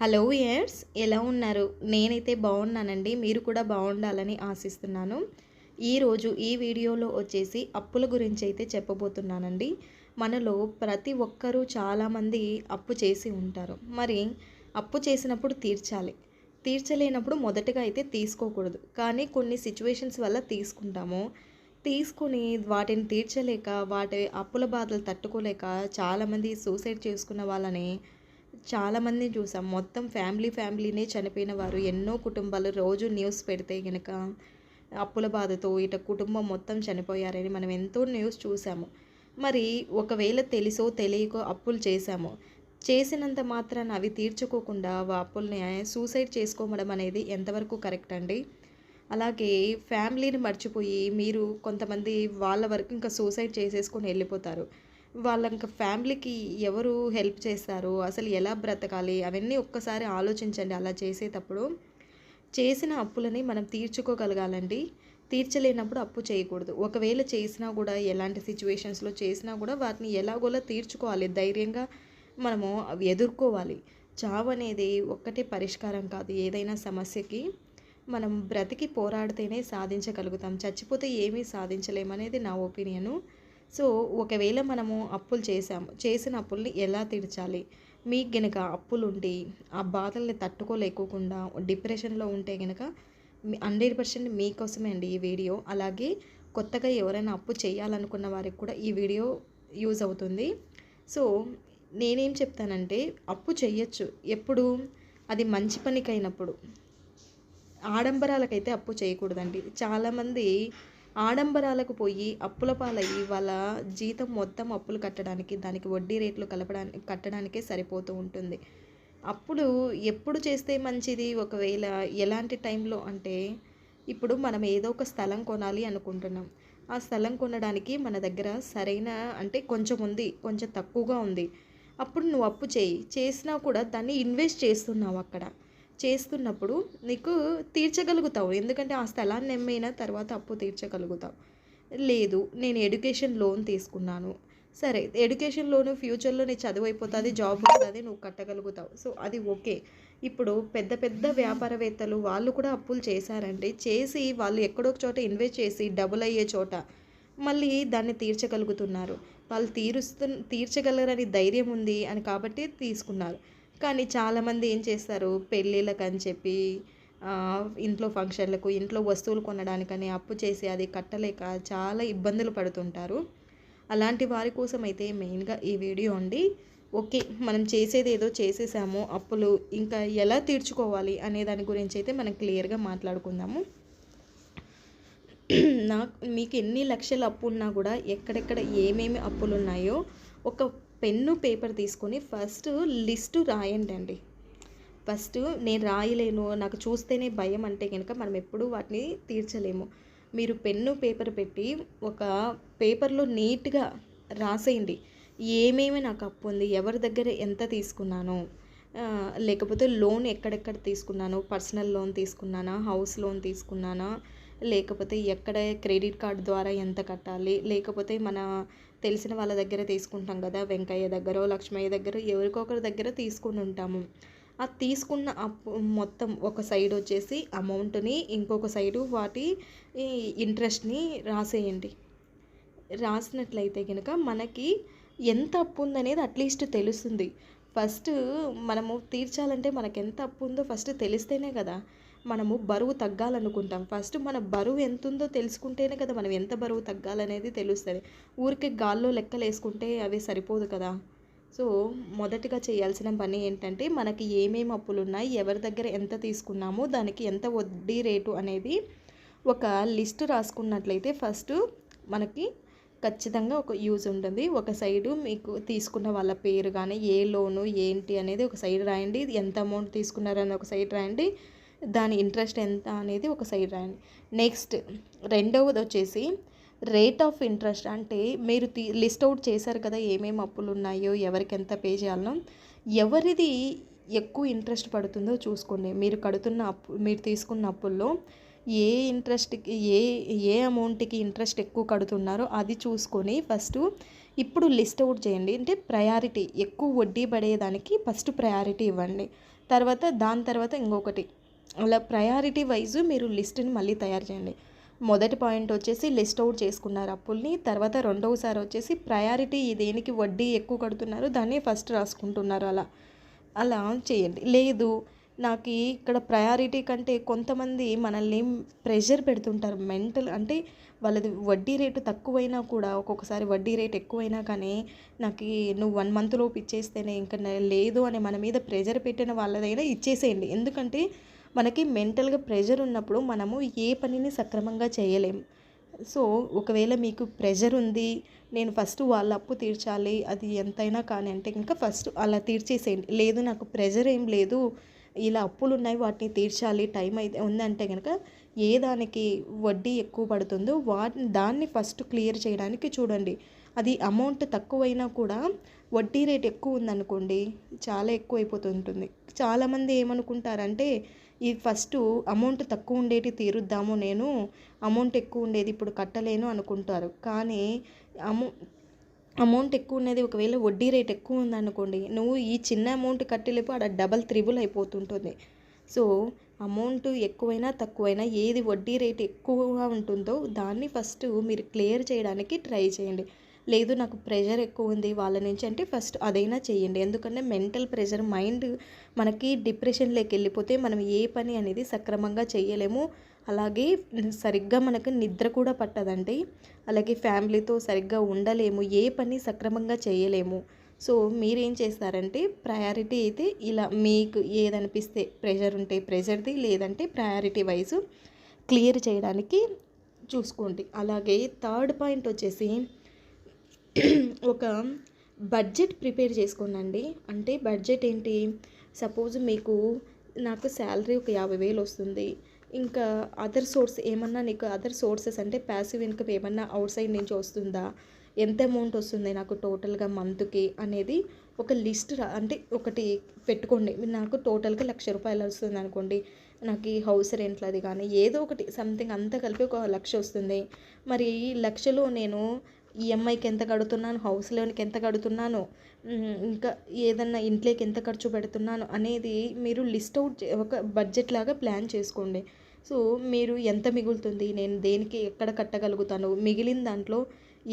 Hello years ఎలా ఉన్నారు? నేనైతే బాగున్నానండి. మీరు కూడా బాగుండాలని ఆశిస్తున్నాను. ఈరోజు ఈ వీడియోలో వచ్చేసి అప్పుల గురించి అయితే చెప్పబోతున్నానండి. మనలో ప్రతి ఒక్కరూ చాలామంది అప్పు చేసి ఉంటారు. మరి అప్పు చేసినప్పుడు తీర్చాలి. తీర్చలేనప్పుడు మొదటగా అయితే తీసుకోకూడదు. కానీ కొన్ని సిచ్యువేషన్స్ వల్ల తీసుకుంటాము. తీసుకుని వాటిని తీర్చలేక వాటి అప్పుల బాధలు తట్టుకోలేక చాలామంది సూసైడ్ చేసుకున్న వాళ్ళని చాలామందిని చూసాం. మొత్తం ఫ్యామిలీ ఫ్యామిలీనే చనిపోయిన వారు. ఎన్నో కుటుంబాలు రోజు న్యూస్ పెడితే కనుక అప్పుల బాధతో ఇట కుటుంబం మొత్తం చనిపోయారని మనం ఎంతో న్యూస్ చూసాము. మరి ఒకవేళ తెలుసో తెలియకో అప్పులు చేశాము. చేసినంత మాత్రాన అవి తీర్చుకోకుండా ఆ అప్పుల్ని సూసైడ్ చేసుకోవడం అనేది ఎంతవరకు కరెక్ట్ అండి? అలాగే ఫ్యామిలీని మర్చిపోయి మీరు కొంతమంది వాళ్ళ వరకు ఇంకా సూసైడ్ చేసేసుకొని వెళ్ళిపోతారు. వాళ్ళ ఇంకా ఫ్యామిలీకి ఎవరు హెల్ప్ చేస్తారు అసలు ఎలా బ్రతకాలి? అవన్నీ ఒక్కసారి ఆలోచించండి. అలా చేసేటప్పుడు చేసిన అప్పులని మనం తీర్చుకోగలగాలండి. తీర్చలేనప్పుడు అప్పు చేయకూడదు. ఒకవేళ చేసినా కూడా ఎలాంటి సిచ్యువేషన్స్లో చేసినా కూడా వాటిని ఎలాగోలా తీర్చుకోవాలి. ధైర్యంగా మనము ఎదుర్కోవాలి. చావు అనేది ఒక్కటే పరిష్కారం కాదు. ఏదైనా సమస్యకి మనం బ్రతికి పోరాడితేనే సాధించగలుగుతాం. చచ్చిపోతే ఏమీ సాధించలేమనేది నా ఒపీనియను. సో ఒకవేళ మనము అప్పులు చేసాము చేసిన అప్పుల్ని ఎలా తీర్చాలి? మీకు గనక అప్పులుండి ఆ బాధల్ని తట్టుకోలేకోకుండా డిప్రెషన్లో ఉంటే గనక హండ్రెడ్ పర్సెంట్ మీకోసమే అండి ఈ వీడియో. అలాగే కొత్తగా ఎవరైనా అప్పు చేయాలనుకున్న వారికి కూడా ఈ వీడియో యూజ్ అవుతుంది. సో నేనేం చెప్తానంటే అప్పు చేయొచ్చు. ఎప్పుడు? అది మంచి పనికైనప్పుడు. ఆడంబరాలకైతే అప్పు చేయకూడదండి. చాలామంది ఆడంబరాలకు పోయి అప్పుల పాలయ్యి వాళ్ళ జీతం మొత్తం అప్పులు కట్టడానికి దానికి వడ్డీ రేట్లు కలపడానికి కట్టడానికే సరిపోతూ ఉంటుంది. అప్పుడు ఎప్పుడు చేస్తే మంచిది? ఒకవేళ ఎలాంటి టైంలో అంటే ఇప్పుడు మనం ఏదో ఒక స్థలం కొనాలి అనుకుంటున్నాం. ఆ స్థలం కొనడానికి మన దగ్గర సరైన అంటే కొంచెం ఉంది కొంచెం తక్కువగా ఉంది. అప్పుడు నువ్వు అప్పు చేయి. చేసినా కూడా దాన్ని ఇన్వెస్ట్ చేస్తున్నావు అక్కడ. చేస్తున్నప్పుడు నీకు తీర్చగలుగుతావు. ఎందుకంటే ఆ స్థలాన్ని అమ్మైనా తర్వాత అప్పు తీర్చగలుగుతావు. లేదు నేను ఎడ్యుకేషన్ లోన్ తీసుకున్నాను. సరే ఎడ్యుకేషన్ లోను ఫ్యూచర్లో నీ చదువు అయిపోతుంది జాబ్ వస్తుంది నువ్వు కట్టగలుగుతావు. సో అది ఓకే. ఇప్పుడు పెద్ద పెద్ద వ్యాపారవేత్తలు వాళ్ళు కూడా అప్పులు చేశారంటే చేసి వాళ్ళు ఎక్కడో చోట ఇన్వెస్ట్ చేసి డబుల్ అయ్యే చోట మళ్ళీ దాన్ని తీర్చగలుగుతున్నారు. వాళ్ళు తీరుస్తు తీర్చగలరని ధైర్యం ఉంది అని కాబట్టి తీసుకున్నారు. కానీ చాలామంది ఏం చేస్తారు? పెళ్ళిళ్ళకని అని చెప్పి ఇంట్లో ఫంక్షన్లకు ఇంట్లో వస్తువులు కొనడానికని అప్పు చేసి అది కట్టలేక చాలా ఇబ్బందులు పడుతుంటారు. అలాంటి వారి కోసం అయితే మెయిన్గా ఈ వీడియో అండి. ఓకే మనం చేసేది ఏదో చేసేసాము అప్పులు ఇంకా ఎలా తీర్చుకోవాలి అనే దాని గురించి అయితే మనం క్లియర్గా మాట్లాడుకుందాము. నాకు మీకు ఎన్ని లక్షల అప్పు ఉన్నా కూడా ఎక్కడెక్కడ ఏమేమి అప్పులు ఉన్నాయో ఒక పెన్ను పేపర్ తీసుకొని ఫస్ట్ లిస్టు రాయండి అండి ఫస్ట్ నేను రాయలేను నాకు చూస్తేనే భయం అంటే కనుక మనం ఎప్పుడూ వాటిని తీర్చలేము. మీరు పెన్ను పేపర్ పెట్టి ఒక పేపర్లో నీట్గా రాసేయండి. ఏమేమి నాకు అప్పు ఉంది ఎవరి దగ్గర ఎంత తీసుకున్నాను లేకపోతే లోన్ ఎక్కడెక్కడ తీసుకున్నాను పర్సనల్ లోన్ తీసుకున్నానా హౌస్ లోన్ తీసుకున్నానా లేకపోతే ఎక్కడ క్రెడిట్ కార్డ్ ద్వారా ఎంత కట్టాలి లేకపోతే మన తెలిసిన వాళ్ళ దగ్గర తీసుకుంటాం కదా వెంకయ్య దగ్గర లక్ష్మయ్య దగ్గర ఎవరికొకరి దగ్గర తీసుకుని ఉంటాము. ఆ తీసుకున్న అప్పు మొత్తం ఒక సైడ్ వచ్చేసి అమౌంట్ని ఇంకొక సైడు వాటి ఇంట్రెస్ట్ని రాసేయండి. రాసినట్లయితే కనుక మనకి ఎంత అప్పు ఉందనేది అట్లీస్ట్ తెలుస్తుంది. ఫస్ట్ మనము తీర్చాలంటే మనకు ఎంత అప్పు ఉందో ఫస్ట్ తెలిస్తేనే కదా. మనము బరువు తగ్గాలనుకుంటాం. ఫస్ట్ మన బరువు ఎంత ఉందో తెలుసుకుంటేనే కదా మనం ఎంత బరువు తగ్గాలనేది తెలుస్తుంది. ఊరికే గాల్లో లెక్కలు వేసుకుంటే అవి సరిపోదు కదా. సో మొదటిగా చేయాల్సిన పని ఏంటంటే మనకి ఏమేమి అప్పులు ఉన్నాయి ఎవరి దగ్గర ఎంత తీసుకున్నామో దానికి ఎంత వడ్డీ రేటు అనేది ఒక లిస్ట్ రాసుకున్నట్లయితే ఫస్ట్ మనకి ఖచ్చితంగా ఒక యూజ్ ఉంటుంది. ఒక సైడు మీకు తీసుకున్న వాళ్ళ పేరు కానీ ఏ లోను ఏంటి అనేది ఒక సైడ్ రాయండి. ఎంత అమౌంట్ తీసుకున్నారని ఒక సైడ్ రాయండి. దాని ఇంట్రెస్ట్ ఎంత అనేది ఒక సైడ్ రాయండి. నెక్స్ట్ రెండవది వచ్చేసి రేట్ ఆఫ్ ఇంట్రెస్ట్ అంటే మీరు తీ లిస్ట్ అవుట్ చేశారు కదా ఏమేమి అప్పులు ఉన్నాయో ఎవరికి ఎంత పే చేయాలనో ఎవరిది ఎక్కువ ఇంట్రెస్ట్ పడుతుందో చూసుకోండి. మీరు కడుతున్న అప్పు మీరు తీసుకున్న అప్పుల్లో ఏ ఇంట్రెస్ట్కి ఏ ఏ అమౌంట్కి ఇంట్రెస్ట్ ఎక్కువ కడుతున్నారో అది చూసుకొని ఫస్ట్ ఇప్పుడు లిస్ట్ అవుట్ చేయండి. అంటే ప్రయారిటీ ఎక్కువ వడ్డీ పడేదానికి ఫస్ట్ ప్రయారిటీ ఇవ్వండి. తర్వాత దాని తర్వాత ఇంకొకటి అలా ప్రయారిటీ వైజ్ మీరు లిస్ట్ని మళ్ళీ తయారు చేయండి. మొదటి పాయింట్ వచ్చేసి లిస్ట్ అవుట్ చేసుకున్నారు అప్పుల్ని తర్వాత రెండవసారి వచ్చేసి ప్రయారిటీ దేనికి వడ్డీ ఎక్కువ కడుతున్నారు దాన్ని ఫస్ట్ రాసుకుంటున్నారు అలా. అలా చేయండి. లేదు నాకు ఇక్కడ ప్రయారిటీ కంటే కొంతమంది మనల్ని ప్రెషర్ పెడుతుంటారు. మెంటల్ అంటే వాళ్ళది వడ్డీ రేటు తక్కువైనా కూడా ఒక్కొక్కసారి వడ్డీ రేట్ ఎక్కువైనా కానీ నాకు నువ్వు వన్ మంత్లోపు ఇచ్చేస్తేనే ఇంకా లేదు అని మన మీద ప్రెషర్ పెట్టిన వాళ్ళదైనా ఇచ్చేసేయండి. ఎందుకంటే మనకి మెంటల్గా ప్రెషర్ ఉన్నప్పుడు మనము ఏ పనిని సక్రమంగా చేయలేము సో ఒకవేళ మీకు ప్రెషర్ ఉంది నేను ఫస్ట్ వాళ్ళ అప్పు తీర్చాలి అది ఎంతైనా కానీ అంటే ఇంకా ఫస్ట్ అలా తీర్చేసేయండి. లేదు నాకు ప్రెషర్ ఏం లేదు ఇలా అప్పులు ఉన్నాయి వాటిని తీర్చాలి టైం అయితే ఉందంటే కనుక ఏ దానికి వడ్డీ ఎక్కువ పడుతుందో వాటి దాన్ని ఫస్ట్ క్లియర్ చేయడానికి చూడండి. అది అమౌంట్ తక్కువైనా కూడా వడ్డీ రేట్ ఎక్కువ ఉందనుకోండి చాలా ఎక్కువ అయిపోతుంటుంది చాలామంది ఏమనుకుంటారంటే ఈ ఫస్ట్ అమౌంట్ తక్కువ ఉండేటి తీరుద్దాము నేను అమౌంట్ ఎక్కువ ఉండేది ఇప్పుడు కట్టలేను అనుకుంటారు. కానీ అమౌ అమౌంట్ ఎక్కువ ఉన్నది ఒకవేళ వడ్డీ రేట్ ఎక్కువ ఉందనుకోండి నువ్వు ఈ చిన్న అమౌంట్ కట్టలేపు అక్కడ డబల్ త్రిబుల్ అయిపోతుంటుంది. సో అమౌంట్ ఎక్కువైనా తక్కువైనా ఏది వడ్డీ రేట్ ఎక్కువగా ఉంటుందో దాన్ని ఫస్ట్ మీరు క్లియర్ చేయడానికి ట్రై చేయండి. లేదు నాకు ప్రెషర్ ఎక్కువ ఉంది వాళ్ళ నుంచి అంటే ఫస్ట్ అదైనా చేయండి. ఎందుకంటే మెంటల్ ప్రెషర్ మైండ్ మనకి డిప్రెషన్లోకి వెళ్ళిపోతే మనం ఏ పని అనేది సక్రమంగా చేయలేము. అలాగే సరిగ్గా మనకు నిద్ర కూడా పట్టదండి. అలాగే ఫ్యామిలీతో సరిగ్గా ఉండలేము ఏ పని సక్రమంగా చేయలేము. సో మీరేం చేస్తారంటే ప్రయారిటీ అయితే ఇలా మీకు ఏదనిపిస్తే ప్రెషర్ ఉంటే ప్రెషర్ది లేదంటే ప్రయారిటీ వైజ్ క్లియర్ చేయడానికి చూసుకోండి. అలాగే థర్డ్ పాయింట్ వచ్చేసి ఒక బడ్జెట్ ప్రిపేర్ చేసుకోనండి. అంటే బడ్జెట్ ఏంటి? సపోజ్ మీకు నాకు శాలరీ ఒక యాభై వేలు వస్తుంది. ఇంకా అదర్ సోర్స్ ఏమన్నా నీకు అదర్ సోర్సెస్ అంటే ప్యాసివ్ ఇన్కమ్ ఏమన్నా అవుట్ సైడ్ నుంచి వస్తుందా? ఎంత అమౌంట్ వస్తుంది నాకు టోటల్గా మంత్కి అనేది ఒక లిస్ట్ అంటే ఒకటి పెట్టుకోండి. నాకు టోటల్గా లక్ష రూపాయలు వస్తుంది అనుకోండి. నాకు ఈ హౌస్ అది కానీ ఏదో ఒకటి సంథింగ్ అంతా కలిపి ఒక లక్ష వస్తుంది. మరి లక్షలో నేను ఈఎంఐకి ఎంత కడుతున్నాను? హౌస్ లోన్కి ఎంత కడుతున్నాను? ఇంకా ఏదన్నా ఇంట్లోకి ఎంత ఖర్చు పెడుతున్నాను అనేది మీరు లిస్ట్ అవుట్ ఒక బడ్జెట్ లాగా ప్లాన్ చేసుకోండి. సో మీరు ఎంత మిగులుతుంది? నేను దేనికి ఎక్కడ కట్టగలుగుతాను? మిగిలిన దాంట్లో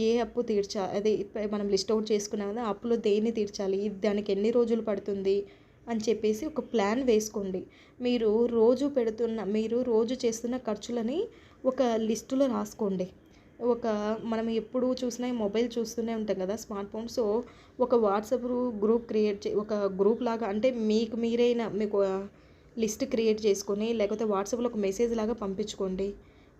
ఏ అప్పు తీర్చా అదే మనం లిస్ట్ అవుట్ చేసుకున్నాం కదా అప్పులో దేన్ని తీర్చాలి? దానికి ఎన్ని రోజులు పడుతుంది? అని చెప్పేసి ఒక ప్లాన్ వేసుకోండి. మీరు రోజు పెడుతున్న మీరు రోజు చేస్తున్న ఖర్చులని ఒక లిస్టులో రాసుకోండి. ఒక మనం ఎప్పుడు చూసినా మొబైల్ చూస్తూనే ఉంటాం కదా స్మార్ట్ ఫోన్. సో ఒక వాట్సాప్ గ్రూప్ క్రియేట్ చే ఒక గ్రూప్ లాగా అంటే మీకు మీరైనా మీకు లిస్ట్ క్రియేట్ చేసుకొని లేకపోతే వాట్సాప్లో ఒక మెసేజ్ లాగా పంపించుకోండి.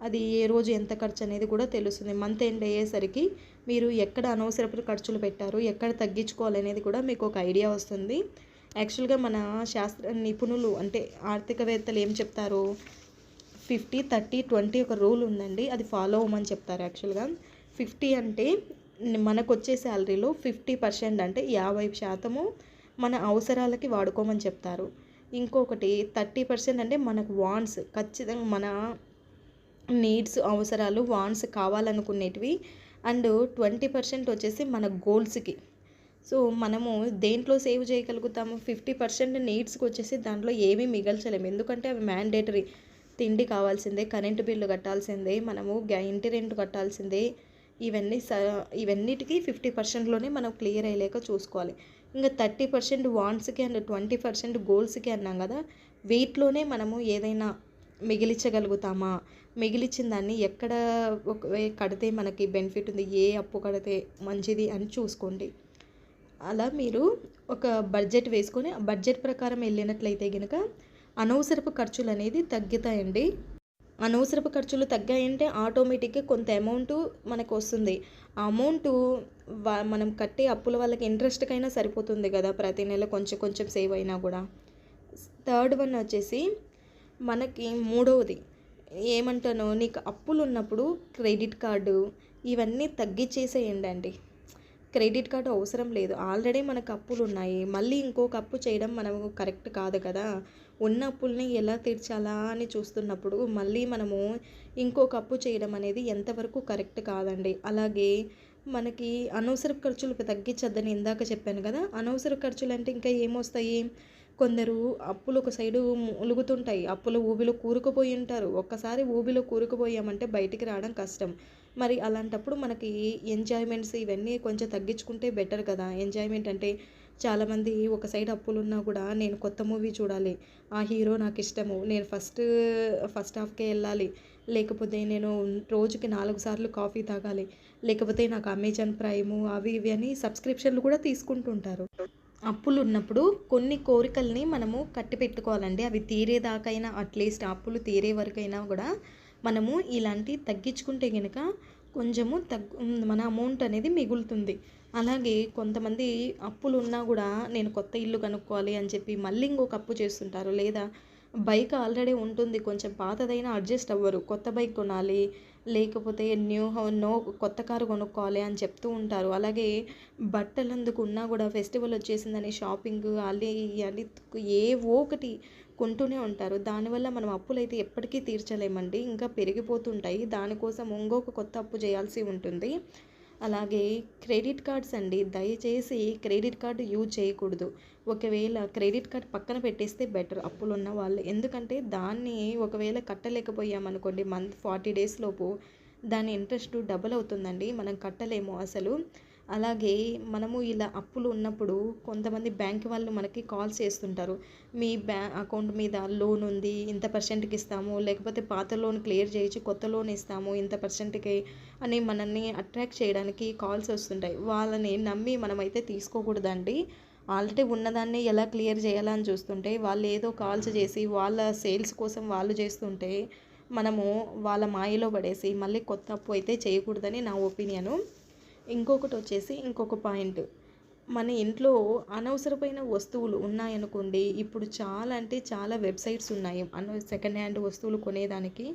అది ఏ రోజు ఎంత ఖర్చు అనేది కూడా తెలుస్తుంది. మంత్ ఎండ్ అయ్యేసరికి మీరు ఎక్కడ అనవసరపు ఖర్చులు పెట్టారు ఎక్కడ తగ్గించుకోవాలనేది కూడా మీకు ఒక ఐడియా వస్తుంది. యాక్చువల్గా మన శాస్త్ర నిపుణులు అంటే ఆర్థికవేత్తలు ఏం చెప్తారు? ఫిఫ్టీ థర్టీ ట్వంటీ ఒక రూల్ ఉందండి. అది ఫాలో అవ్వమని చెప్తారు యాక్చువల్గా. ఫిఫ్టీ అంటే మనకు వచ్చే శాలరీలో ఫిఫ్టీ పర్సెంట్ అంటే యాభై శాతము మన అవసరాలకి వాడుకోమని చెప్తారు. ఇంకొకటి థర్టీ పర్సెంట్ అంటే మనకు వాన్స్ ఖచ్చితంగా మన నీడ్స్ అవసరాలు వాన్స్ కావాలనుకునేటివి. అండ్ ట్వంటీ పర్సెంట్ వచ్చేసి మన గోల్స్కి. సో మనము దేంట్లో సేవ్ చేయగలుగుతాము? ఫిఫ్టీ పర్సెంట్ నీడ్స్కి వచ్చేసి దాంట్లో ఏమీ మిగల్చలేము. ఎందుకంటే అవి మ్యాండేటరీ. తిండి కావాల్సిందే కరెంటు బిల్లు కట్టాల్సిందే మనము ఇంటి రెంట్ కట్టాల్సిందే. ఇవన్నీ స ఇవన్నిటికీ ఫిఫ్టీ పర్సెంట్లోనే మనం క్లియర్ అయ్యలేక చూసుకోవాలి. ఇంకా థర్టీ పర్సెంట్ వాంట్స్కి అండ్ ట్వంటీ పర్సెంట్ గోల్స్కి అన్నాం కదా వెయిట్లోనే మనము ఏదైనా మిగిలించగలుగుతామా మిగిలిచ్చిన దాన్ని ఎక్కడ కడితే మనకి బెనిఫిట్ ఉంది ఏ అప్పు కడితే మంచిది అని చూసుకోండి. అలా మీరు ఒక బడ్జెట్ వేసుకొని బడ్జెట్ ప్రకారం వెళ్ళినట్లయితే కనుక అనవసరపు ఖర్చులు అనేది తగ్గుతాయండి. అనవసరపు ఖర్చులు తగ్గాయంటే ఆటోమేటిక్గా కొంత అమౌంట్ మనకు వస్తుంది ఆ అమౌంట్ మనం కట్టే అప్పుల వాళ్ళకి ఇంట్రెస్ట్కైనా సరిపోతుంది కదా ప్రతి నెల కొంచెం కొంచెం సేవ్ అయినా కూడా. థర్డ్ వన్ వచ్చేసి మనకి మూడవది. ఏమంటాను నీకు అప్పులు ఉన్నప్పుడు క్రెడిట్ కార్డు ఇవన్నీ తగ్గించేసేయండి అండి క్రెడిట్ కార్డు అవసరం లేదు. ఆల్రెడీ మనకు అప్పులు ఉన్నాయి మళ్ళీ ఇంకొక అప్పు చేయడం మనము కరెక్ట్ కాదు కదా? ఉన్న అప్పుల్ని ఎలా తీర్చాలా అని చూస్తున్నప్పుడు మళ్ళీ మనము ఇంకొక అప్పు చేయడం అనేది ఎంతవరకు కరెక్ట్ కాదండి. అలాగే మనకి అనవసర ఖర్చులు తగ్గించద్దని ఇందాక చెప్పాను కదా? అనవసర ఖర్చులు అంటే ఇంకా ఏమొస్తాయి? కొందరు అప్పులు ఒక సైడు ములుగుతుంటాయి. అప్పుల ఊబిలో కూరుకుపోయి ఉంటారు. ఒక్కసారి ఊబిలో కూరుకుపోయామంటే బయటికి రావడం కష్టం. మరి అలాంటప్పుడు మనకి ఎంజాయ్మెంట్స్ ఇవన్నీ కొంచెం తగ్గించుకుంటే బెటర్ కదా. ఎంజాయ్మెంట్ అంటే చాలామంది ఒక సైడ్ అప్పులు ఉన్నా కూడా నేను కొత్త మూవీ చూడాలి ఆ హీరో నాకు ఇష్టము నేను ఫస్ట్ ఫస్ట్ హాఫ్కే వెళ్ళాలి లేకపోతే నేను రోజుకి నాలుగు సార్లు కాఫీ తాగాలి లేకపోతే నాకు అమెజాన్ ప్రైము అవి ఇవి అని సబ్స్క్రిప్షన్లు కూడా తీసుకుంటుంటారు. అప్పులు ఉన్నప్పుడు కొన్ని కోరికల్ని మనము కట్టి పెట్టుకోవాలండి అవి తీరేదాకైనా అట్లీస్ట్ అప్పులు తీరే వరకైనా కూడా మనము ఇలాంటి తగ్గించుకుంటే కనుక కొంచెము తగ్గు మన అమౌంట్ అనేది మిగులుతుంది. అలాగే కొంతమంది అప్పులు ఉన్నా కూడా నేను కొత్త ఇల్లు కనుక్కోవాలి అని చెప్పి మళ్ళీ ఇంకొక అప్పు చేస్తుంటారు. లేదా బైక్ ఆల్రెడీ ఉంటుంది. కొంచెం పాతదైనా అడ్జస్ట్ అవ్వరు. కొత్త బైక్ కొనాలి. లేకపోతే న్యూ నో కొత్త కారు కొనుక్కోవాలి అని చెప్తూ ఉంటారు. అలాగే బట్టలందుకు ఉన్నా కూడా ఫెస్టివల్ వచ్చేసిందని షాపింగ్ అల్లి అని ఏవో ఒకటి కొంటూనే ఉంటారు. దానివల్ల మనం అప్పులు అయితే ఎప్పటికీ తీర్చలేమండి. ఇంకా పెరిగిపోతుంటాయి. దానికోసం ఇంకొక కొత్త అప్పు చేయాల్సి ఉంటుంది. అలాగే క్రెడిట్ కార్డ్స్ అండి. దయచేసి క్రెడిట్ కార్డు యూజ్ చేయకూడదు. ఒకవేళ క్రెడిట్ కార్డ్ పక్కన పెట్టేస్తే బెటర్ అప్పులు ఉన్న వాళ్ళు. ఎందుకంటే దాన్ని ఒకవేళ కట్టలేకపోయామనుకోండి మంత్ ఫార్టీ డేస్ లోపు దాని ఇంట్రెస్ట్ డబుల్ అవుతుందండి. మనం కట్టలేము అసలు. అలాగే మనము ఇలా అప్పులు ఉన్నప్పుడు కొంతమంది బ్యాంక్ వాళ్ళు మనకి కాల్స్ చేస్తుంటారు. మీ బ్యా అకౌంట్ మీద లోన్ ఉంది ఇంత పర్సెంట్కి ఇస్తాము లేకపోతే పాత లోన్ క్లియర్ చేయొచ్చు కొత్త లోన్ ఇస్తాము ఇంత పర్సెంట్కి అని మనల్ని అట్రాక్ట్ చేయడానికి కాల్స్ వస్తుంటాయి. వాళ్ళని నమ్మి మనమైతే తీసుకోకూడదండి. ఆల్రెడీ ఉన్నదాన్ని ఎలా క్లియర్ చేయాలని చూస్తుంటే వాళ్ళు ఏదో కాల్స్ చేసి వాళ్ళ సేల్స్ కోసం వాళ్ళు చేస్తుంటే మనము వాళ్ళ మాయలో పడేసి మళ్ళీ కొత్త అప్పు అయితే చేయకూడదని నా ఒపీనియను. ఇంకొకటి వచ్చేసి ఇంకొక పాయింట్. మన ఇంట్లో అనవసరమైన వస్తువులు ఉన్నాయనుకోండి ఇప్పుడు చాలా అంటే చాలా వెబ్సైట్స్ ఉన్నాయి. అన సెకండ్ హ్యాండ్ వస్తువులు కొనేదానికి.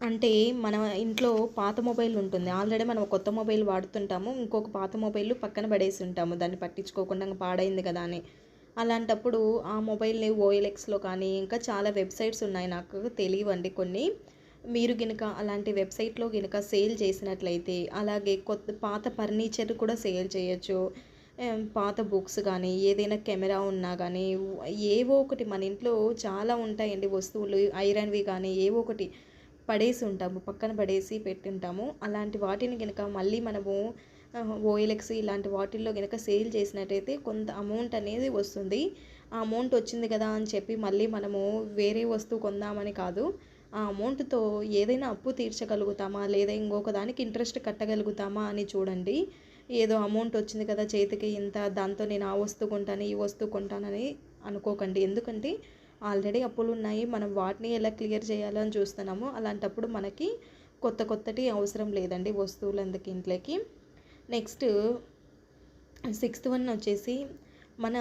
అంటే మన ఇంట్లో పాత మొబైల్ ఉంటుంది. ఆల్రెడీ మనం కొత్త మొబైల్ వాడుతుంటాము. ఇంకొక పాత మొబైల్ పక్కన పడేసి ఉంటాము. దాన్ని పట్టించుకోకుండా పాడైంది కదా అని. అలాంటప్పుడు ఆ మొబైల్ని ఓఎల్ఎక్స్లో కానీ ఇంకా చాలా వెబ్సైట్స్ ఉన్నాయి. నాకు తెలియవండి కొన్ని. మీరు గినక అలాంటి వెబ్సైట్లో గినక సేల్ చేసినట్లయితే అలాగే కొత్త పాత ఫర్నిచర్ కూడా సేల్ చేయొచ్చు. పాత బుక్స్ కానీ ఏదైనా కెమెరా ఉన్నా కానీ ఏవో ఒకటి మన ఇంట్లో చాలా ఉంటాయండి వస్తువులు ఐరన్వి కానీ ఏవో ఒకటి పడేసి ఉంటాము పక్కన పడేసి పెట్టుంటాము. అలాంటి వాటిని కనుక మళ్ళీ మనము ఓఎల్ఎక్స్ ఇలాంటి వాటిల్లో కనుక సేల్ చేసినట్టయితే కొంత అమౌంట్ అనేది వస్తుంది. ఆ అమౌంట్ వచ్చింది కదా అని చెప్పి మళ్ళీ మనము వేరే వస్తువు కొందామని కాదు. ఆ అమౌంట్తో ఏదైనా అప్పు తీర్చగలుగుతామా? లేదా ఇంకొక దానికి ఇంట్రెస్ట్ కట్టగలుగుతామా అని చూడండి. ఏదో అమౌంట్ వచ్చింది కదా చేతికి ఇంత దాంతో నేను ఆ వస్తువు కొంటాను ఈ వస్తువు కొంటానని అనుకోకండి. ఎందుకంటే ఆల్రెడీ అప్పులు ఉన్నాయి మనం వాటిని ఎలా క్లియర్ చేయాలని చూస్తున్నామో. అలాంటప్పుడు మనకి కొత్త కొత్తటి అవసరం లేదండి వస్తువులు అందుకు ఇంట్లోకి. నెక్స్ట్ సిక్స్త్ వన్ వచ్చేసి మన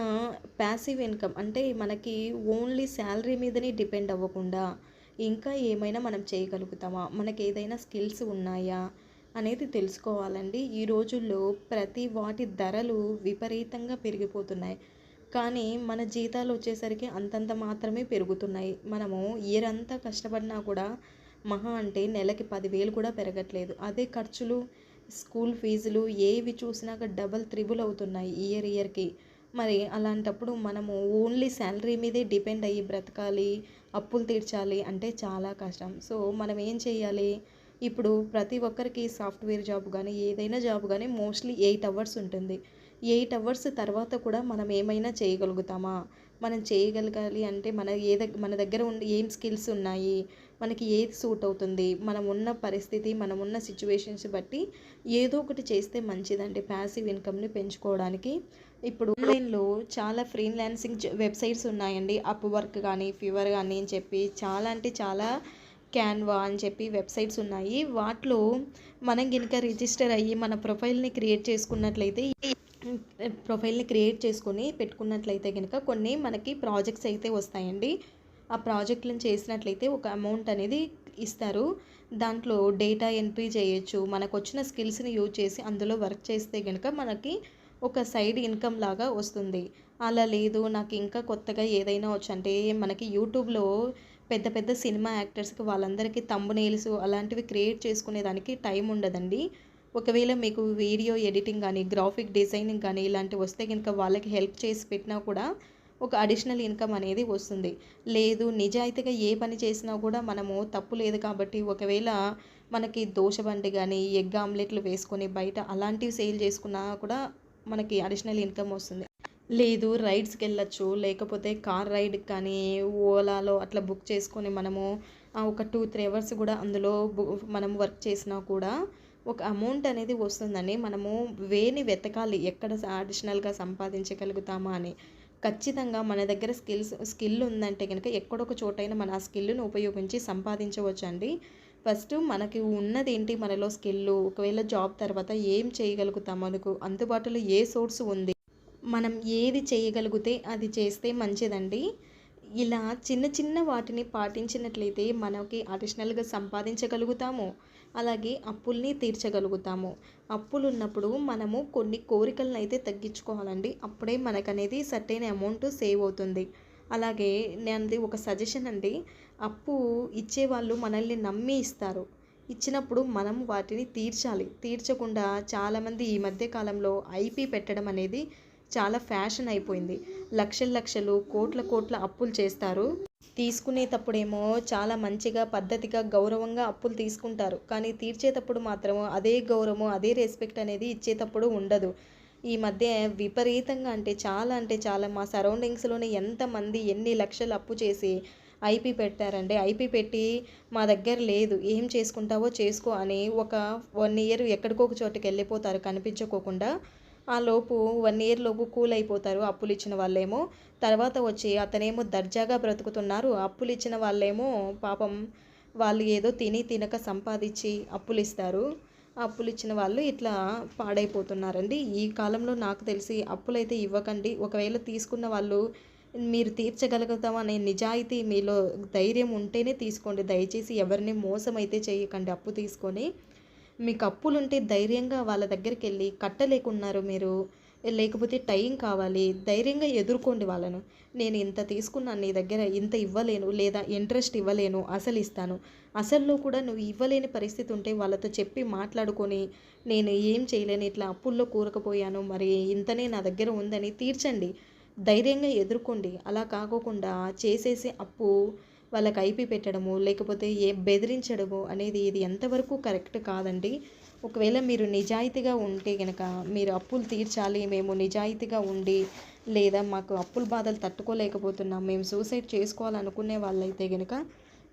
ప్యాసివ్ ఇన్కమ్ అంటే మనకి ఓన్లీ శాలరీ మీదనే డిపెండ్ అవ్వకుండా ఇంకా ఏమైనా మనం చేయగలుగుతామా? మనకి ఏదైనా స్కిల్స్ ఉన్నాయా? అనేది తెలుసుకోవాలండి. ఈ రోజుల్లో ప్రతి వాటి ధరలు విపరీతంగా పెరిగిపోతున్నాయి. కానీ మన జీతాలు వచ్చేసరికి అంతంత మాత్రమే పెరుగుతున్నాయి. మనము ఇయర్ అంతా కష్టపడినా కూడా మహా అంటే నెలకి పదివేలు కూడా పెరగట్లేదు. అదే ఖర్చులు స్కూల్ ఫీజులు ఏవి చూసినాక డబల్ త్రిబుల్ అవుతున్నాయి ఇయర్ ఇయర్కి. మరి అలాంటప్పుడు మనము ఓన్లీ శాలరీ మీదే డిపెండ్ అయ్యి బ్రతకాలి అప్పులు తీర్చాలి అంటే చాలా కష్టం. సో మనం ఏం చేయాలి ఇప్పుడు ప్రతి ఒక్కరికి సాఫ్ట్వేర్ జాబ్ కానీ ఏదైనా జాబ్ కానీ మోస్ట్లీ ఎయిట్ అవర్స్ ఉంటుంది. ఎయిట్ అవర్స్ తర్వాత కూడా మనం ఏమైనా చేయగలుగుతామా? మనం చేయగలగాలి అంటే మన ఏ మన దగ్గర ఉండి ఏం స్కిల్స్ ఉన్నాయి? మనకి ఏది సూట్ అవుతుంది? మనం ఉన్న పరిస్థితి మనం ఉన్న సిచ్యువేషన్స్ బట్టి ఏదో ఒకటి చేస్తే మంచిదండి. ప్యాసివ్ ఇన్కమ్ని పెంచుకోవడానికి ఇప్పుడు ఆన్లైన్లో చాలా ఫ్రీలాన్సింగ్ వెబ్సైట్స్ ఉన్నాయండి. అప్ వర్క్ కానీ ఫీవర్ కానీ అని చెప్పి చాలా అంటే చాలా క్యాన్వా అని చెప్పి వెబ్సైట్స్ ఉన్నాయి. వాటిలో మనం కనుక రిజిస్టర్ అయ్యి మన ప్రొఫైల్ని క్రియేట్ చేసుకున్నట్లయితే ప్రొఫైల్ని క్రియేట్ చేసుకొని పెట్టుకున్నట్లయితే కనుక కొన్ని మనకి ప్రాజెక్ట్స్ అయితే వస్తాయండి. ఆ ప్రాజెక్టులను చేసినట్లయితే ఒక అమౌంట్ అనేది ఇస్తారు. దాంట్లో డేటా ఎంట్రీ చేయొచ్చు. మనకు వచ్చిన స్కిల్స్ని యూజ్ చేసి అందులో వర్క్ చేస్తే కనుక మనకి ఒక సైడ్ ఇన్కమ్ లాగా వస్తుంది. అలా లేదు నాకు ఇంకా కొత్తగా ఏదైనా వచ్చు. అంటే మనకి యూట్యూబ్లో పెద్ద పెద్ద సినిమా యాక్టర్స్కి వాళ్ళందరికీ తమ్మునేల్స్ అలాంటివి క్రియేట్ చేసుకునేదానికి టైం ఉండదండి. ఒకవేళ మీకు వీడియో ఎడిటింగ్ కానీ గ్రాఫిక్ డిజైనింగ్ కానీ ఇలాంటివి వస్తే కనుక వాళ్ళకి హెల్ప్ చేసి పెట్టినా కూడా ఒక అడిషనల్ ఇన్కమ్ అనేది వస్తుంది. లేదు నిజాయితీగా ఏ పని చేసినా కూడా మనము తప్పు లేదు కాబట్టి ఒకవేళ మనకి దోశ బండి కానీ ఎగ్ ఆమ్లెట్లు వేసుకొని బయట అలాంటివి సేల్ చేసుకున్నా కూడా మనకి అడిషనల్ ఇన్కమ్ వస్తుంది. లేదు రైడ్స్కి వెళ్ళొచ్చు. లేకపోతే కార్ రైడ్ కానీ ఓలాలో అట్లా బుక్ చేసుకొని మనము ఒక టూ త్రీ అవర్స్ కూడా అందులో బు- మనం వర్క్ చేసినా కూడా ఒక అమౌంట్ అనేది వస్తుందని మనము వేని వెతకాలి. ఎక్కడ అడిషనల్గా సంపాదించగలుగుతామా అని. ఖచ్చితంగా మన దగ్గర స్కిల్స్ స్కిల్ ఉందంటే కనుక ఎక్కడొక చోటైనా మన ఆ స్కిల్ను ఉపయోగించి సంపాదించవచ్చు అండి ఫస్ట్ మనకి ఉన్నది ఏంటి మనలో స్కిల్ ఒకవేళ జాబ్ తర్వాత ఏం చేయగలుగుతాం మనకు అందుబాటులో ఏ సోర్స్ ఉంది? మనం ఏది చేయగలిగితే అది చేస్తే మంచిదండి. ఇలా చిన్న చిన్న వాటిని పాటించినట్లయితే మనకి అడిషనల్గా సంపాదించగలుగుతాము. అలాగే అప్పుల్ని తీర్చగలుగుతాము. అప్పులు ఉన్నప్పుడు మనము కొన్ని కోరికలను అయితే తగ్గించుకోవాలండి. అప్పుడే మనకనేది సర్టైన్ అమౌంట్ సేవ్ అవుతుంది. అలాగే నేను ఒక సజెషన్ అండి. అప్పు ఇచ్చేవాళ్ళు మనల్ని నమ్మి ఇస్తారు. ఇచ్చినప్పుడు మనం వాటిని తీర్చాలి. తీర్చకుండా చాలామంది ఈ మధ్య కాలంలో ఐపీ పెట్టడం అనేది చాలా ఫ్యాషన్ అయిపోయింది. లక్షల లక్షలు కోట్ల కోట్ల అప్పులు చేస్తారు. తీసుకునేటప్పుడేమో చాలా మంచిగా పద్ధతిగా గౌరవంగా అప్పులు తీసుకుంటారు. కానీ తీర్చేటప్పుడు మాత్రం అదే గౌరవం అదే రెస్పెక్ట్ అనేది ఇచ్చేటప్పుడు ఉండదు. ఈ మధ్య విపరీతంగా అంటే చాలా అంటే చాలా మా సరౌండింగ్స్లోనే ఎంతమంది ఎన్ని లక్షలు అప్పు చేసి ఐపీ పెట్టారండి ఐపీ పెట్టి మా దగ్గర లేదు. ఏం చేసుకుంటావో చేసుకో అని ఒక వన్ ఇయర్ ఎక్కడికో ఒక చోటుకి వెళ్ళిపోతారు. కనిపించుకోకుండా ఆ లోపు వన్ ఇయర్ లోపు కూల్ అయిపోతారు అప్పులు ఇచ్చిన వాళ్ళేమో. తర్వాత వచ్చి అతనేమో దర్జాగా బ్రతుకుతున్నారు. అప్పులు ఇచ్చిన వాళ్ళేమో పాపం వాళ్ళు ఏదో తిని తినక సంపాదించి అప్పులు ఇస్తారు అప్పులు ఇచ్చిన వాళ్ళు ఇట్లా పాడైపోతున్నారండి. ఈ కాలంలో నాకు తెలిసి అప్పులైతే ఇవ్వకండి. ఒకవేళ తీసుకున్న వాళ్ళు మీరు తీర్చగలుగుతామనే నిజాయితీ మీలో ధైర్యం ఉంటేనే తీసుకోండి. దయచేసి ఎవరిని మోసం అయితే చేయకండి అప్పు తీసుకొని. మీకు అప్పులుంటే ధైర్యంగా వాళ్ళ దగ్గరికి వెళ్ళి కట్టలేకున్నారు మీరు. లేకపోతే టైం కావాలి. ధైర్యంగా ఎదుర్కోండి వాళ్ళను. నేను ఇంత తీసుకున్నాను నీ దగ్గర ఇంత ఇవ్వలేను లేదా ఇంట్రెస్ట్ ఇవ్వలేను అసలు ఇస్తాను. అసల్లో కూడా నువ్వు ఇవ్వలేని పరిస్థితి ఉంటే వాళ్ళతో చెప్పి మాట్లాడుకొని నేను ఏం చేయలేను ఇట్లా అప్పుల్లో కూరకపోయాను మరి ఇంతనే నా దగ్గర ఉందని తీర్చండి. ధైర్యంగా ఎదుర్కోండి. అలా కాకోకుండా చేసేసి అప్పు వాళ్ళకి ఐపీ పెట్టడము లేకపోతే ఏ బెదిరించడము అనేది ఇది ఎంతవరకు కరెక్ట్ కాదండి. ఒకవేళ మీరు నిజాయితీగా ఉంటే కనుక మీరు అప్పులు తీర్చాలి మేము నిజాయితీగా ఉండి లేదా మాకు అప్పుల బాధలు తట్టుకోలేకపోతున్నాం మేము సూసైడ్ చేసుకోవాలనుకునే వాళ్ళైతే కనుక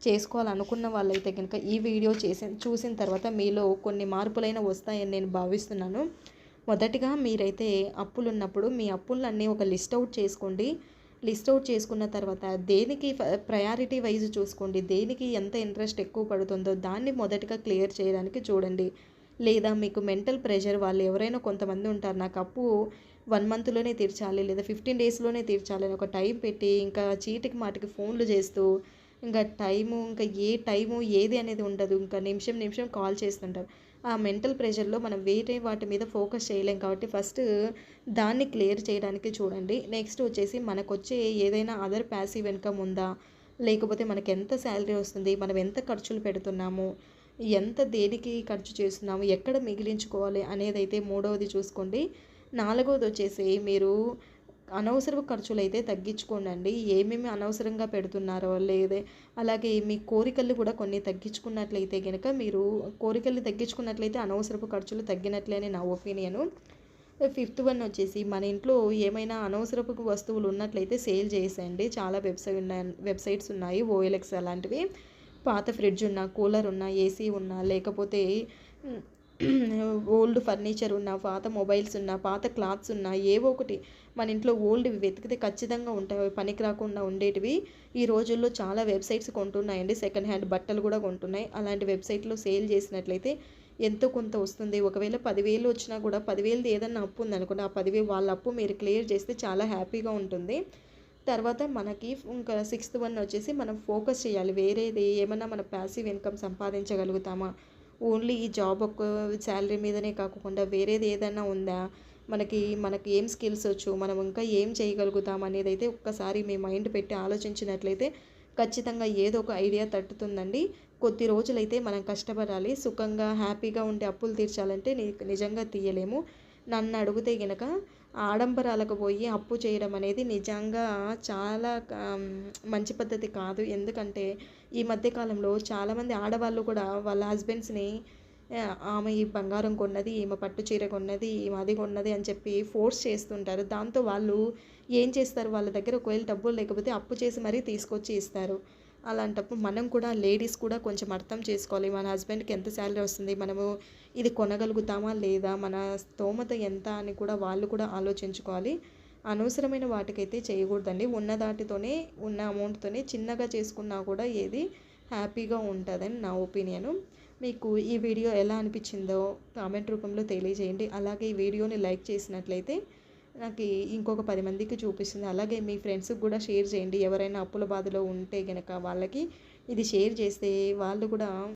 చేసుకోవాలనుకున్న వాళ్ళైతే కనుక ఈ వీడియో చేసి చూసిన తర్వాత మీలో కొన్ని మార్పులైనా వస్తాయని నేను భావిస్తున్నాను. మొదటిగా మీరైతే అప్పులు ఉన్నప్పుడు మీ అప్పులన్నీ ఒక లిస్ట్ అవుట్ చేసుకోండి. లిస్ట్ అవుట్ చేసుకున్న తర్వాత దేనికి ప్రయారిటీ వైజ్ చూసుకోండి. దేనికి ఎంత ఇంట్రెస్ట్ ఎక్కువ పడుతుందో దాన్ని మొదటగా క్లియర్ చేయడానికి చూడండి. లేదా మీకు మెంటల్ ప్రెషర్ వాళ్ళు ఎవరైనా కొంతమంది ఉంటారు నాకు అప్పు వన్ మంత్లోనే తీర్చాలి లేదా ఫిఫ్టీన్ డేస్లోనే తీర్చాలి అని ఒక టైం పెట్టి ఇంకా చీటికి మాటికి ఫోన్లు చేస్తూ ఇంకా టైము ఇంకా ఏ టైము ఏది అనేది ఉండదు. ఇంకా నిమిషం నిమిషం కాల్ చేస్తుంటారు. ఆ మెంటల్ ప్రెషర్లో మనం వేరే వాటి మీద ఫోకస్ చేయలేం కాబట్టి ఫస్ట్ దాన్ని క్లియర్ చేయడానికి చూడండి. నెక్స్ట్ వచ్చేసి మనకు వచ్చే ఏదైనా అదర్ ప్యాసివ్ ఇన్కమ్ ఉందా? లేకపోతే మనకి ఎంత శాలరీ వస్తుంది? మనం ఎంత ఖర్చులు పెడుతున్నాము? ఎంత దేనికి ఖర్చు చేస్తున్నాము ఎక్కడ మిగిలించుకోవాలి అనేది అయితే మూడవది చూసుకోండి. నాలుగవది వచ్చేసి మీరు అనవసరపు ఖర్చులు అయితే తగ్గించుకోండి ఏమేమి అనవసరంగా పెడుతున్నారో లేదే అలాగే మీ కోరికలు కూడా కొన్ని తగ్గించుకున్నట్లయితే కనుక మీరు కోరికలు తగ్గించుకున్నట్లయితే అనవసరపు ఖర్చులు తగ్గినట్లే నా ఒపీనియను. ఫిఫ్త్ వన్ వచ్చేసి మన ఇంట్లో ఏమైనా అనవసరపు వస్తువులు ఉన్నట్లయితే సేల్ చేసేయండి. చాలా వెబ్సైట్ ఉన్నాయి వెబ్సైట్స్ ఉన్నాయి ఓఎల్ఎక్స్ అలాంటివి. పాత ఫ్రిడ్జ్ ఉన్నా కూలర్ ఉన్నా ఏసీ ఉన్నా లేకపోతే ఓల్డ్ ఫర్నిచర్ ఉన్న పాత మొబైల్స్ ఉన్న పాత క్లాత్స్ ఉన్న ఏవో ఒకటి మన ఇంట్లో ఓల్డ్వి వెతికితే ఖచ్చితంగా ఉంటాయి. అవి పనికి రాకుండా ఉండేటివి. ఈ రోజుల్లో చాలా వెబ్సైట్స్ కొంటున్నాయండి. సెకండ్ హ్యాండ్ బట్టలు కూడా కొంటున్నాయి. అలాంటి వెబ్సైట్లో సేల్ చేసినట్లయితే ఎంతో కొంత వస్తుంది. ఒకవేళ పదివేలు వచ్చినా కూడా పదివేలది ఏదన్నా అప్పు ఉందనుకోండి ఆ పదివేలు వాళ్ళ అప్పు మీరు క్లియర్ చేస్తే చాలా హ్యాపీగా ఉంటుంది. తర్వాత మనకి ఇంకా సిక్స్త్ వన్ వచ్చేసి మనం ఫోకస్ చేయాలి. వేరేది ఏమన్నా మన ప్యాసివ్ ఇన్కమ్ సంపాదించగలుగుతామా? ఓన్లీ ఈ జాబ్ ఒక్క శాలరీ మీదనే కాకుండా వేరేది ఏదైనా ఉందా? మనకి మనకి ఏం స్కిల్స్ వచ్చు? మనం ఇంకా ఏం చేయగలుగుతాం అనేది అయితే ఒక్కసారి మీ మైండ్ పెట్టి ఆలోచించినట్లయితే ఖచ్చితంగా ఏదో ఒక ఐడియా తట్టుతుందండి. కొద్ది రోజులైతే మనం కష్టపడాలి. సుఖంగా హ్యాపీగా ఉండే అప్పులు తీర్చాలంటే ని నిజంగా తీయలేము. నన్ను అడిగితే గనక ఆడంబరాలకు పోయి అప్పు చేయడం అనేది నిజంగా చాలా మంచి పద్ధతి కాదు. ఎందుకంటే ఈ మధ్యకాలంలో చాలామంది ఆడవాళ్ళు కూడా వాళ్ళ హస్బెండ్స్ని ఆమె ఈ బంగారం కొన్నది ఈమె పట్టు చీర కొన్నది ఈమె అది కొన్నది అని చెప్పి ఫోర్స్ చేస్తుంటారు. దాంతో వాళ్ళు ఏం చేస్తారు? వాళ్ళ దగ్గర ఒకవేళ డబ్బులు లేకపోతే అప్పు చేసి మరీ తీసుకొచ్చి ఇస్తారు. అలాంటప్పుడు మనం కూడా లేడీస్ కూడా కొంచెం అర్థం చేసుకోవాలి. మన హస్బెండ్కి ఎంత శాలరీ వస్తుంది? మనము ఇది కొనగలుగుతామా లేదా? మన స్తోమత ఎంత అని కూడా వాళ్ళు కూడా ఆలోచించుకోవాలి. అనవసరమైన వాటికైతే చేయకూడదండి. ఉన్న దాటితోనే ఉన్న అమౌంట్తోనే చిన్నగా చేసుకున్నా కూడా ఏది హ్యాపీగా ఉంటుందని నా ఒపీనియను. మీకు ఈ వీడియో ఎలా అనిపించిందో కామెంట్ రూపంలో తెలియజేయండి. అలాగే ఈ వీడియోని లైక్ చేసినట్లయితే నాకు ఇంకొక పది మందికి చూపిస్తుంది. అలాగే మీ ఫ్రెండ్స్కి కూడా షేర్ చేయండి. ఎవరైనా అప్పుల బాధలో ఉంటే కనుక వాళ్ళకి ఇది షేర్ చేస్తే వాళ్ళు కూడా